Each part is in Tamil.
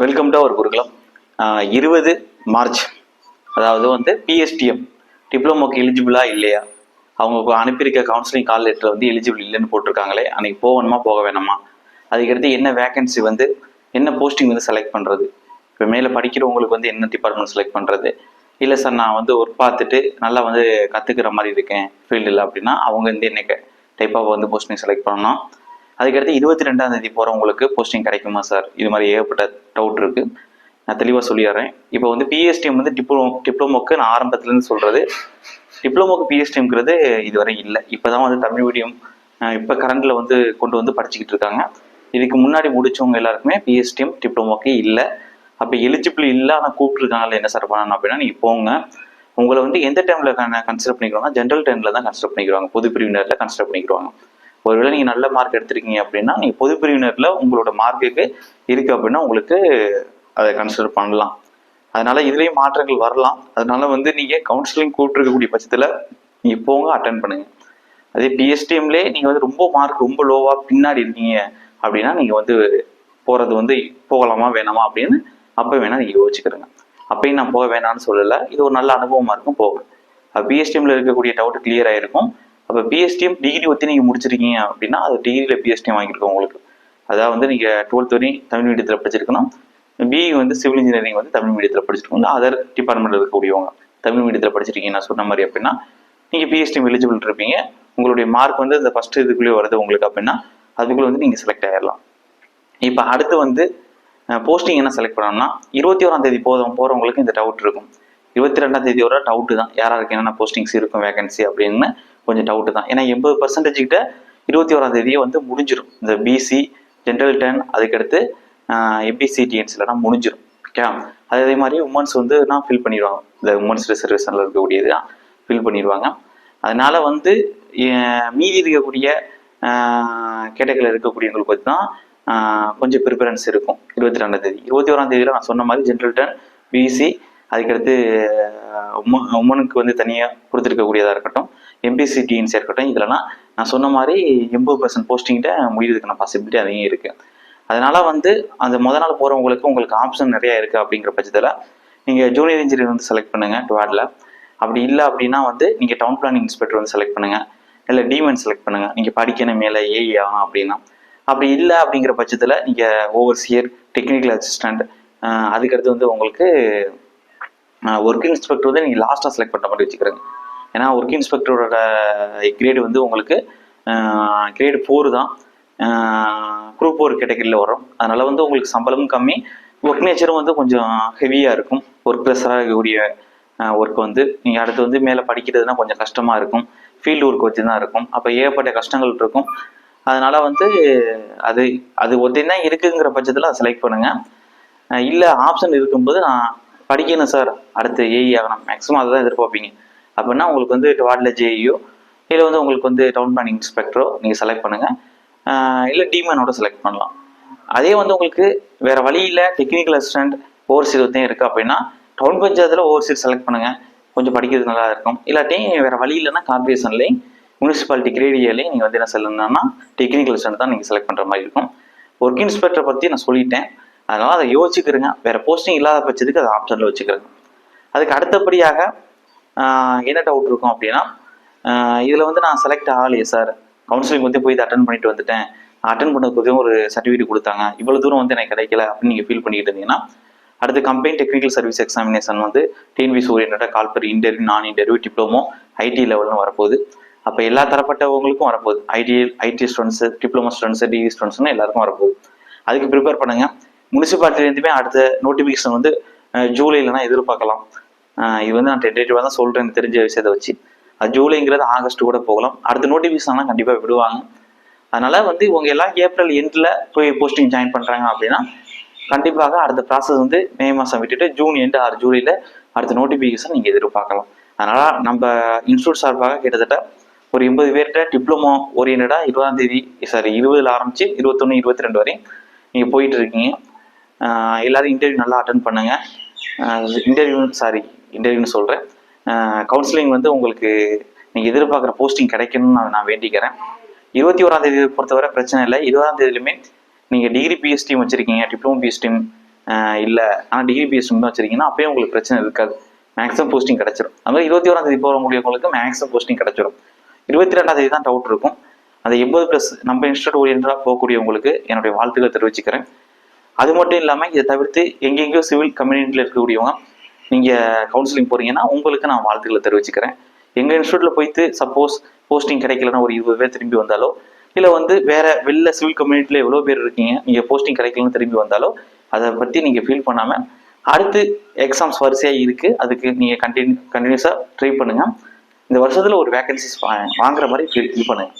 வெல்கம் டு அவர் குருகுலம் இருபது மார்ச் அதாவது வந்து பிஎஸ்டிஎம் டிப்ளமோக்கு எலிஜிபிளா இல்லையா? அவங்க அனுப்பியிருக்க கவுன்சிலிங் கால் லெட்டர் வந்து எலிஜிபிள் இல்லைன்னு போட்டிருக்காங்களே அன்னைக்கு போகணுமா போக வேணாமா? அதுக்கடுத்து என்ன வேகன்சி வந்து என்ன போஸ்டிங் வந்து செலக்ட் பண்ணுறது இப்போ மேலே படிக்கிறவங்களுக்கு வந்து என்ன டிபார்ட்மெண்ட் செலக்ட் பண்ணுறது இல்லை சார் நான் வந்து ஒர்க் பார்த்துட்டு நல்லா வந்து கற்றுக்கிற மாதிரி இருக்கேன் ஃபீல்டில் அப்படின்னா அவங்க வந்து என்னைக்கு டைப் ஆஃப் வந்து போஸ்டிங் செலக்ட் பண்ணணும்? அதுக்கடுத்து இருபத்தி ரெண்டாம் தேதி போகிறவங்களுக்கு போஸ்டிங் கிடைக்குமா சார் இது மாதிரி ஏகப்பட்ட டவுட் இருக்கு. நான் தெளிவாக சொல்லிடுறேன். இப்போ வந்து பிஎஸ்டிஎம் வந்து டிப்ளமோ டிப்ளமோக்கு நான் ஆரம்பத்துலேருந்து சொல்கிறது டிப்ளமோக்கு பிஎஸ்டிஎம்ங்கிறது இதுவரை இல்லை. இப்போ தான் வந்து தமிழ் மீடியம் இப்போ கரண்டில் வந்து கொண்டு வந்து படிச்சுக்கிட்டு இருக்காங்க. இதுக்கு முன்னாடி முடிச்சவங்க எல்லாருக்குமே பிஎஸ்டிஎம் டிப்ளமோக்கு இல்லை. அப்போ எலிஜிபிள் இல்லை ஆனால் கூப்பிட்டுருக்காங்கல்ல என்ன சார் பண்ணணும் அப்படின்னா நீங்கள் போங்க. உங்களை வந்து எந்த டைமில் கன்சிடர் பண்ணிக்கிறாங்க ஜென்ரல் டைமில் தான் கன்சிடர் பண்ணிக்கிறாங்க. பொது பிரிவினரில் கன்சிடர் பண்ணிக்கிறாங்க. ஒருவேளை நீங்கள் நல்ல மார்க் எடுத்திருக்கீங்க அப்படின்னா நீங்கள் பொது பிரிவினரில் உங்களோட மார்க்குக்கு இருக்குது அப்படின்னா உங்களுக்கு அதை கன்சிடர் பண்ணலாம். அதனால இதுலேயும் மாற்றங்கள் வரலாம். அதனால வந்து நீங்கள் கவுன்சிலிங் கூப்பிட்டுருக்கக்கூடிய பட்சத்தில் நீங்கள் போங்க அட்டன் பண்ணுங்க. அதே பிஎஸ்டிஎம்லே நீங்கள் வந்து ரொம்ப மார்க் ரொம்ப லோவாக பின்னாடி இருக்கீங்க அப்படின்னா நீங்கள் வந்து போகிறது வந்து போகலாமா வேணாமா அப்படின்னு அப்போ வேணால் நீங்கள் யோசிச்சுக்கிறங்க அப்பயும் நான் போக வேணாம்னு சொல்லலை. இது ஒரு நல்ல அனுபவமாக இருக்கும் போகும் பிஎஸ்டிஎம்ல இருக்கக்கூடிய டவுட் கிளியர் ஆயிருக்கும். அப்போ பிஎஸ்டிஎம் டிகிரி ஒத்தி நீங்கள் முடிச்சிருக்கீங்க அப்படின்னா அது டிகிரியில் பிஎஸ்டிஎம் வாங்கியிருக்கோம் உங்களுக்கு. அதாவது வந்து நீங்கள் டுவெல்த் வரையும் தமிழ் மீடியத்தில் படிச்சிருக்கணும். பிஇ வந்து சிவில் இன்ஜினியரிங் வந்து தமிழ் மீடியத்தில் படிச்சிருக்கோம் இல்லை அதர் டிபார்ட்மெண்ட்டில் இருக்கக்கூடியவங்க தமிழ் மீடியத்தில் படிச்சிருக்கீங்க நான் சொன்ன மாதிரி அப்படின்னா நீங்கள் பிஎஸ்டிஎம் எலிஜிபிள் இருப்பீங்க. உங்களுடைய மார்க் வந்து இந்த ஃபஸ்ட்டு இதுக்குள்ளேயே வருது உங்களுக்கு அப்படின்னா அதுக்குள்ளே வந்து நீங்கள் செலக்ட் ஆகிடலாம் இப்போ அடுத்து வந்து போஸ்டிங் என்ன செலக்ட் பண்ணோம்னா இருபத்தி ஓராம் தேதி போதும் போகிறவங்களுக்கு இந்த டவுட் இருக்கும். இருபத்தி ரெண்டாம் தேதி வர டவுட்டு தான். யாராருக்கு என்னென்ன போஸ்டிங்ஸ் இருக்கும் வேகன்சி அப்படின்னு கொஞ்சம் டவுட்டு தான். ஏன்னா எண்பது பர்சன்டேஜ் கிட்ட இருபத்தி ஓராம் தேதியே வந்து முடிஞ்சிடும் இந்த பிசி ஜென்ரல் டென் அதுக்கடுத்து எம்பிசி டிஎன்சிலலாம் முடிஞ்சிடும் ஓகே அதே மாதிரி உமன்ஸ் வந்து நான் ஃபில் பண்ணிடுவாங்க. இந்த உமன்ஸ் ரிசர்வேஷனில் இருக்கக்கூடியது தான் ஃபில் பண்ணிடுவாங்க. அதனால வந்து மீதி இருக்கக்கூடிய கேட்டகரியில் இருக்கக்கூடியவங்களுக்கு வந்து தான் கொஞ்சம் ப்ரிஃபரன்ஸ் இருக்கும். இருபத்தி ரெண்டாம் தேதி. இருபத்தி ஓராம் தேதியில் நான் சொன்ன மாதிரி ஜென்ரல் டர்ன் பிசி அதுக்கடுத்து உம உமனுக்கு வந்து தனியாக கொடுத்துருக்கக்கூடியதாக இருக்கட்டும். எம்பிசி இருக்கட்டும் இதெல்லாம் நான் சொன்ன மாதிரி எண்பது பர்சன்ட் போஸ்டிங்கிட்ட முடியறதுக்கான பாசிபிலிட்டி அதிகம் இருக்குது அதனால் வந்து அந்த முத நாள் போகிறவங்களுக்கு உங்களுக்கு ஆப்ஷன் நிறையா இருக்குது அப்படிங்கிற பட்சத்தில் நீங்கள் ஜூனியர் இன்ஜினியர் வந்து செலக்ட் பண்ணுங்கள் டுவார்டில் அப்படி இல்லை அப்படின்னா வந்து நீங்கள் டவுன் பிளானிங் இன்ஸ்பெக்டர் வந்து செலக்ட் பண்ணுங்கள் இல்லை டிமென் செலக்ட் பண்ணுங்கள் நீங்கள் படிக்கணும் மேலே ஏஇ ஆகணும் அப்படின்னா. அப்படி இல்லை அப்படிங்கிற பட்சத்தில் நீங்கள் ஓவர்சியர் டெக்னிக்கல் அசிஸ்டண்ட் அதுக்கடுத்து வந்து உங்களுக்கு ஒர்க் இன்ஸ்பெக்டர் வந்து நீங்கள் லாஸ்ட்டாக செலக்ட் பண்ணுற மாதிரி வச்சுக்கிறேங்க. ஏன்னா ஒர்க் இன்ஸ்பெக்டரோட கிரேடு வந்து உங்களுக்கு கிரேடு ஃபோர் தான். குரூப் ஃபோர் கேட்டகரியில் வரும் அதனால் வந்து உங்களுக்கு சம்பளமும் கம்மி. ஒர்க் நேச்சரும் வந்து கொஞ்சம் ஹெவியாக இருக்கும். ஒர்க் ப்ரெஷராக இருக்கக்கூடிய ஒர்க் வந்து. நீங்கள் அடுத்து வந்து மேலே படிக்கிறதுனா கொஞ்சம் கஷ்டமாக இருக்கும். ஃபீல்டு ஒர்க் வச்சு தான் இருக்கும். அப்போ ஏகப்பட்ட கஷ்டங்கள் இருக்கும். அதனால் வந்து அது அது ஒருத்தன் தான் இருக்குங்கிற பட்சத்தில் அதை செலக்ட் பண்ணுங்கள் இல்லை ஆப்ஷன் இருக்கும்போது நான் படிக்கணும் சார். அடுத்து ஏஇ ஆகணும். மேக்ஸிமம் அதை தான் எதிர்பார்ப்பீங்க. அப்படின்னா உங்களுக்கு வந்து வார்டில் ஜேஇயோ இல்லை வந்து உங்களுக்கு வந்து டவுன் பிளானிங் இன்ஸ்பெக்டரோ நீங்கள் செலக்ட் பண்ணுங்கள் இல்லை டிமேனோட செலக்ட் பண்ணலாம். அதே வந்து உங்களுக்கு வேறு வழியில் டெக்னிக்கல் அசிஸ்டன்ட் ஓவர்சீர் ஒருத்தையும் இருக்குது அப்படின்னா டவுன் பஞ்சாயத்தில் ஓவர்சீர் செலக்ட் பண்ணுங்கள் கொஞ்சம் படிக்கிறது நல்லா இருக்கும். இல்லாட்டியும் வேறு வழி இல்லைன்னா கார்பரேஷன்லேயும் முனிசிபாலிட்டி கிரேடியாலையும் நீங்கள் வந்து என்ன சொல்லணும்னா டெக்னிக்கல் அசிஸ்டன்ட் தான் நீங்கள் செலக்ட் பண்ணுற மாதிரி இருக்கும். ஒர்க் இன்ஸ்பெக்டரை பற்றி நான் சொல்லிட்டேன். அதனால் அதை யோசிச்சுக்கிறேங்க வேறு போஸ்டிங் இல்லாத பட்சத்துக்கு அதை ஆப்ஷனில் வச்சுக்கிறேங்க அதுக்கு அடுத்தபடியாக என்ன டவுட் இருக்கும் அப்படின்னா இதில் வந்து நான் செலக்ட் ஆகலையே சார் கவுன்சிலிங் வந்து போய் அட்டன் பண்ணிட்டு வந்துட்டேன். அட்டன் பண்ணதுக்கு ஒரு சர்டிஃபிகேட் கொடுத்தாங்க. இவ்வளோ தூரம் வந்து எனக்கு கிடைக்கல அப்படின்னு நீங்கள் ஃபீல் பண்ணிட்டு இருந்தீங்கன்னா அடுத்து கம்பெனி டெக்னிக்கல் சர்வீஸ் எக்ஸாமினேஷன் வந்து டிஎன்பிசி ஓரியன்டாக கால் பெர் இன்டர்வியூ நான் இன்டர்வியூ டிப்ளமோ ஐடி லெவல்னு வரப்போகுது. அப்போ எல்லா தரப்பட்டவங்களுக்கும் வரப்போகுது. IT IT students diploma students degree ஸ்டூடெண்ட்ஸ்னு எல்லாருக்கும் வரப்போகுது. அதுக்கு ப்ரிப்பேர் பண்ணுங்க. முனிசிபாலிட்டிலேருந்துமே அடுத்த நோட்டிஃபிகேஷன் வந்து ஜூலைலனா எதிர்பார்க்கலாம். இது வந்து நான் டென்டேட்டிவாக தான் சொல்கிறேன் எனக்கு தெரிஞ்ச விஷயத்தை வச்சு. அது ஜூலைங்கிறது ஆகஸ்ட் கூட போகலாம். அடுத்த நோட்டிஃபிகேஷன்லாம் கண்டிப்பாக விடுவாங்க. அதனால் வந்து இவங்க எல்லாம் ஏப்ரல் எண்டில் போய் போஸ்டிங் ஜாயின் பண்ணுறாங்க அப்படின்னா கண்டிப்பாக அடுத்த ப்ராசஸ் வந்து மே மாதம் விட்டுட்டு ஜூன் எண்டு ஆறு ஜூலையில் அடுத்த நோட்டிஃபிகேஷன் நீங்கள் எதிர்பார்க்கலாம். அதனால் நம்ம இன்ஸ்டியூட் சார்பாக கிட்டத்தட்ட ஒரு எண்பது பேர்கிட்ட டிப்ளமோ ஓரியன்டாக இருபதாம் தேதி சாரி இருபதில் ஆரம்பித்து இருபத்தொன்று இருபத்தி ரெண்டு வரையும் நீங்கள் போயிட்டு இருக்கீங்க. எல்லாரும் இன்டர்வியூ நல்லா அட்டன் பண்ணுங்கள் இன்டர்வியூ சாரி இன்டர்வியூன்னு சொல்கிறேன் கவுன்சிலிங் வந்து உங்களுக்கு நீங்கள் எதிர்பார்க்குற போஸ்டிங் கிடைக்கணும்னு நான் நான் வேண்டிக்கிறேன். இருபத்தி ஓராம் தேதி பொறுத்தவரை பிரச்சனை இல்லை. இருபதாம் தேதியிலுமே நீங்கள் டிகிரி பிஎஸ்டியும் வச்சுருக்கீங்க. டிப்ளமோ பிஎஸ்டியும் இல்லை. ஆனால் டிகிரி பிஎஸ் தான் வச்சிருக்கீங்கன்னா அப்பயும் உங்களுக்கு பிரச்சனை இருக்காது. மேக்ஸிமம் போஸ்டிங் கிடச்சிடும் அது மாதிரி இருபத்தி ஓராம் தேதி போக முடியவங்களுக்கு மேக்ஸிமம் போஸ்டிங் கிடச்சிடும் இருபத்தி ரெண்டாம் தேதி தான் டவுட் இருக்கும். அந்த எண்பது ப்ளஸ் நம்ம இன்ஸ்டியூட் ஓரியன்டாக போகக்கூடியவங்களுக்கு என்னுடைய வாழ்த்துக்களை தெரிவிச்சுக்கிறேன். அது மட்டும் இல்லாமல் இதை தவிர்த்து எங்கெங்கேயோ சிவில் கம்யூனிட்டியில் இருக்கக்கூடியவங்க நீங்கள் கவுன்சிலிங் போகிறீங்கன்னா உங்களுக்கு நான் வாழ்த்துக்களை தெரிவிச்சுக்கிறேன். எங்கள் இன்ஸ்டியூட்டில் போயிட்டு சப்போஸ் போஸ்டிங் கிடைக்கலன்னா ஒரு இருபது பேர் திரும்பி வந்தாலோ இல்லை வந்து வேற வெளில சிவில் கம்யூனிட்டியில் எவ்வளோ பேர் இருக்கீங்க நீங்கள் போஸ்டிங் கிடைக்கலன்னு திரும்பி வந்தாலோ அதை பற்றி நீங்கள் ஃபீல் பண்ணாமல் அடுத்து எக்ஸாம்ஸ் வரிசையாக இருக்குது அதுக்கு நீங்கள் கண்டினியூ கண்டினியூஸாக ட்ரை பண்ணுங்கள் இந்த வருஷத்தில் ஒரு வேகன்சிஸ் வாங்குற மாதிரி ஃபீல் ஃபீல் பண்ணுங்கள்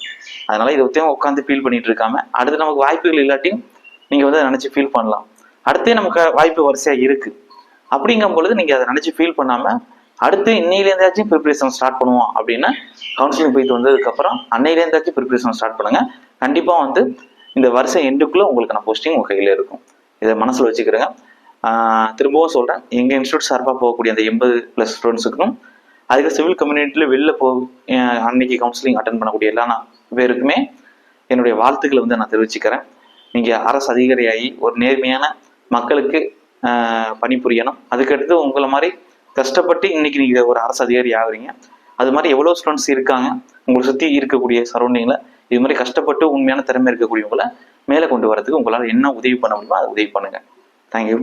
அதனால் இதை ஒத்தையும் உட்காந்து ஃபீல் பண்ணிட்டு இருக்காம அடுத்து நமக்கு வாய்ப்புகள் இல்லாட்டியும் நீங்கள் வந்து அதை நினச்சி ஃபீல் பண்ணலாம். அடுத்தே நமக்கு வாய்ப்பு வரிசையாக இருக்குது அப்படிங்கும் பொழுது நீங்கள் அதை நினச்சி ஃபீல் பண்ணாமல் அடுத்து இன்னையிலேருந்தாச்சும் ப்ரிப்பரேஷன் ஸ்டார்ட் பண்ணுவோம் அப்படின்னு கவுன்சிலிங் போயிட்டு வந்ததுக்கப்புறம் அன்னையிலேருந்தாச்சும் ப்ரிப்பரேஷன் ஸ்டார்ட் பண்ணுங்கள் கண்டிப்பாக வந்து இந்த வருஷம் எண்டுக்குள்ளே உங்களுக்கு நான் போஸ்டிங் உங்கள் கையில் இருக்கும். இதை மனசில் வச்சுக்கிறேங்க. திரும்பவும் சொல்கிறேன் எங்கள் இன்ஸ்டியூட் சார்பாக போகக்கூடிய அந்த எண்பது ப்ளஸ் ஸ்டூடெண்ட்ஸுக்கும் அதுக்கு சிவில் கம்யூனிட்டியில் வெளில போ அன்னைக்கு கவுன்சிலிங் அட்டன் பண்ணக்கூடிய எல்லா பேருக்குமே என்னுடைய வாழ்த்துக்களை வந்து நான் தெரிவிச்சுக்கிறேன். நீங்கள் அரசு அதிகாரியாகி ஒரு நேர்மையான மக்களுக்கு பணிபுரியணும். அதுக்கடுத்து உங்களை மாதிரி கஷ்டப்பட்டு இன்னைக்கு நீங்கள் ஒரு அரசு அதிகாரி ஆகுறீங்க. அது மாதிரி எவ்வளோ ஸ்டூடெண்ட்ஸ் இருக்காங்க? உங்களை சுற்றி இருக்கக்கூடிய சரௌண்டிங்கில் இது மாதிரி கஷ்டப்பட்டு உண்மையான திறமை இருக்கக்கூடியவங்கள மேலே கொண்டு வரதுக்கு உங்களால் என்ன உதவி பண்ண முடியுமோ அதை உதவி பண்ணுங்கள் தேங்க்யூ